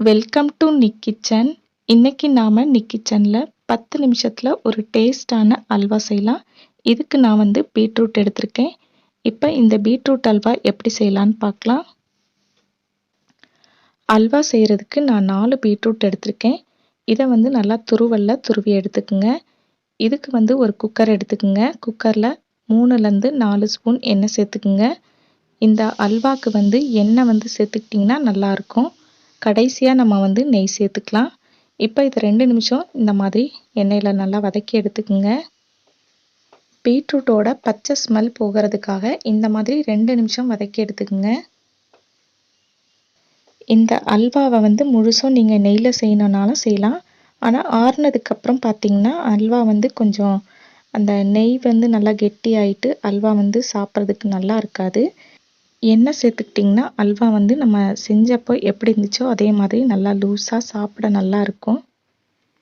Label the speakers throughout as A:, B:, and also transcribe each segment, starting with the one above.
A: Welcome to Nick kitchen இன்னைக்கு நாம் நிக் கிச்சனில் பத்து நிமிஷத்தில் ஒரு டேஸ்டான அல்வா செய்யலாம். இதுக்கு நான் வந்து பீட்ரூட் எடுத்திருக்கேன். இப்போ இந்த பீட்ரூட் அல்வா எப்படி செய்யலான்னு பார்க்கலாம். அல்வா செய்கிறதுக்கு நான் நாலு பீட்ரூட் எடுத்திருக்கேன். இதை வந்து நல்லா துருவல்ல துருவி எடுத்துக்குங்க. இதுக்கு வந்து ஒரு குக்கர் எடுத்துக்குங்க. குக்கரில் மூணுலேருந்து நாலு ஸ்பூன் எண்ணெய் சேர்த்துக்குங்க. இந்த அல்வாக்கு வந்து எண்ணெய் வந்து சேர்த்துக்கிட்டிங்கன்னா நல்லாயிருக்கும் கடைசியாக நம்ம வந்து நெய் சேர்த்துக்கலாம். இப்போ இது ரெண்டு நிமிஷம் இந்த மாதிரி எண்ணெயில் நல்லா வதக்கி எடுத்துக்குங்க. பீட்ரூட்டோட பச்சை ஸ்மெல் போகிறதுக்காக இந்த மாதிரி ரெண்டு நிமிஷம் வதக்கி எடுத்துக்குங்க. இந்த அல்வாவை வந்து முழுசும் நீங்கள் நெய்யில் செய்யணுன்னாலும் செய்யலாம். ஆனால் ஆறுனதுக்கப்புறம் பார்த்தீங்கன்னா அல்வா வந்து கொஞ்சம் அந்த நெய் வந்து நல்லா கெட்டி ஆகிட்டு அல்வா வந்து சாப்பிட்றதுக்கு நல்லா இருக்காது. எண்ணெய் சேர்த்துக்கிட்டிங்கன்னா அல்வா வந்து நம்ம செஞ்சப்போ எப்படி இருந்துச்சோ அதே மாதிரி நல்லா லூஸாக சாப்பிட நல்லா இருக்கும்.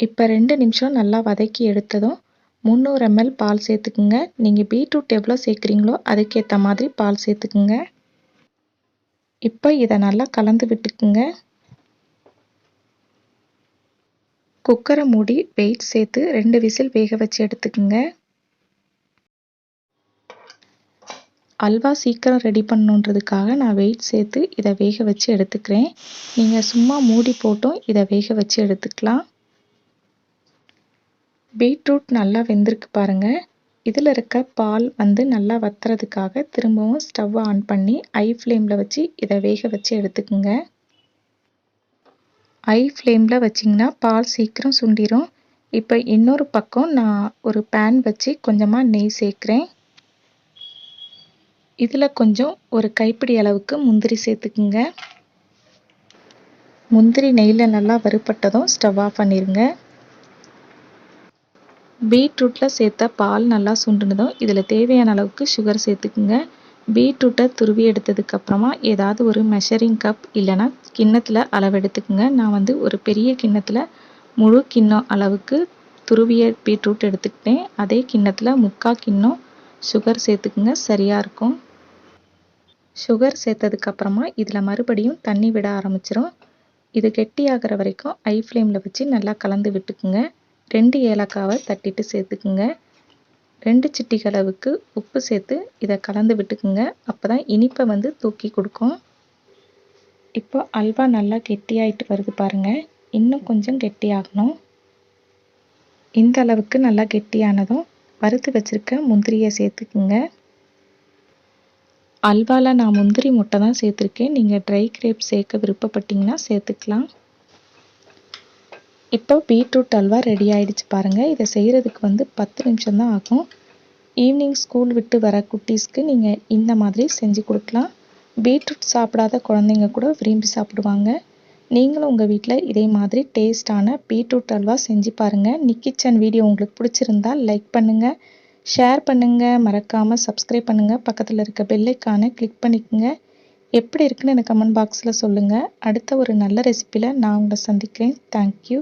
A: இப்போ ரெண்டு நிமிஷம் நல்லா வதக்கி எடுத்ததும் முந்நூறு எம்எல் பால் சேர்த்துக்குங்க. நீங்கள் பீட்ரூட் எவ்வளோ சேர்க்குறீங்களோ அதுக்கேற்ற மாதிரி பால் சேர்த்துக்குங்க. இப்போ இதை நல்லா கலந்து விட்டுக்குங்க. குக்கரை மூடி வெயிட் சேர்த்து ரெண்டு விசில் வேக வச்சு எடுத்துக்குங்க. அல்வா சீக்கிரம் ரெடி பண்ணுன்றதுக்காக நான் வெயிட் சேர்த்து இதை வேக வச்சு எடுத்துக்கிறேன். நீங்கள் சும்மா மூடி போட்டும் இதை வேக வச்சு எடுத்துக்கலாம். பீட்ரூட் நல்லா வெந்திருக்கு பாருங்கள் இதில் இருக்க பால் வந்து நல்லா வத்துறதுக்காக திரும்பவும் ஸ்டவ் ஆன் பண்ணி ஐ ஃப்ளேமில் வச்சு இதை வேக வச்சு எடுத்துக்குங்க. ஐ ஃப்ளேமில் வச்சிங்கன்னா பால் சீக்கிரம் சுண்டிரும். இப்போ இன்னொரு பக்கம் நான் ஒரு பேன் வச்சு கொஞ்சமாக நெய் சேர்க்குறேன். இதில் கொஞ்சம் ஒரு கைப்பிடி அளவுக்கு முந்திரி சேர்த்துக்குங்க. முந்திரி நெய்யில் நல்லா வறுப்பட்டதும் ஸ்டவ் ஆஃப் பண்ணிடுங்க பீட்ரூட்டில் சேர்த்த பால் நல்லா சுண்டுனதும் இதில் தேவையான அளவுக்கு சுகர் சேர்த்துக்குங்க. பீட்ரூட்டை துருவி எடுத்ததுக்கப்புறமா ஏதாவது ஒரு மெஷரிங் கப் இல்லைனா கிண்ணத்தில் அளவெடுத்துக்குங்க. நான் வந்து ஒரு பெரிய கிண்ணத்தில் முழு கிண்ணம் அளவுக்கு துருவிய பீட்ரூட் எடுத்துக்கிட்டேன். அதே கிண்ணத்தில் முக்கால் கிண்ணம் சுகர் சேர்த்துக்குங்க. சரியாக இருக்கும். சுகர் சேர்த்ததுக்கப்புறமா இதில் மறுபடியும் தண்ணி விட ஆரம்பிச்சிரும். இது கெட்டியாகிற வரைக்கும் ஐ ஃப்ளேமில் வச்சு நல்லா கலந்து விட்டுக்குங்க. ரெண்டு ஏலக்காவை தட்டிட்டு சேர்த்துக்குங்க. ரெண்டு சிட்டிகளவுக்கு உப்பு சேர்த்து இதை கலந்து விட்டுக்குங்க. அப்போ தான் இனிப்பை வந்து தூக்கி கொடுக்கும். இப்போ அல்வா நல்லா கெட்டியாயிட்டு வருது பாருங்கள் இன்னும் கொஞ்சம் கெட்டியாகணும் இந்த அளவுக்கு நல்லா கெட்டியானதும் வறுத்து வச்சுருக்க முந்திரியை சேர்த்துக்குங்க. அல்வாவில் நான் முந்திரி முட்டை தான் சேர்த்துருக்கேன். நீங்கள் ட்ரை கிரேப் சேர்க்க விருப்பப்பட்டீங்கன்னா சேர்த்துக்கலாம். இப்போ பீட்ரூட் அல்வா ரெடி ஆகிடுச்சு பாருங்கள் இதை செய்கிறதுக்கு வந்து பத்து நிமிஷம் தான் ஆகும். ஈவினிங் ஸ்கூல் விட்டு வர குட்டீஸ்க்கு நீங்கள் இந்த மாதிரி செஞ்சு கொடுக்கலாம். பீட்ரூட் சாப்பிடாத குழந்தைங்க கூட விரும்பி சாப்பிடுவாங்க. நீங்களும் உங்கள் வீட்டில் இதே மாதிரி டேஸ்டான பீட்ரூட் அல்வா செஞ்சு பாருங்கள் நிக்கிச்சன் வீடியோ உங்களுக்கு பிடிச்சிருந்தா லைக் பண்ணுங்கள் ஷேர் பண்ணுங்கள் மறக்காமல் சப்ஸ்கிரைப் பண்ணுங்கள் பக்கத்தில் இருக்க பெல்லைக்கான கிளிக் பண்ணிக்கோங்க. எப்படி இருக்குன்னு எனக்கு கமெண்ட் பாக்ஸில் சொல்லுங்கள் அடுத்த ஒரு நல்ல ரெசிப்பியில் நான் உங்களை சந்திக்கிறேன். தேங்க்யூ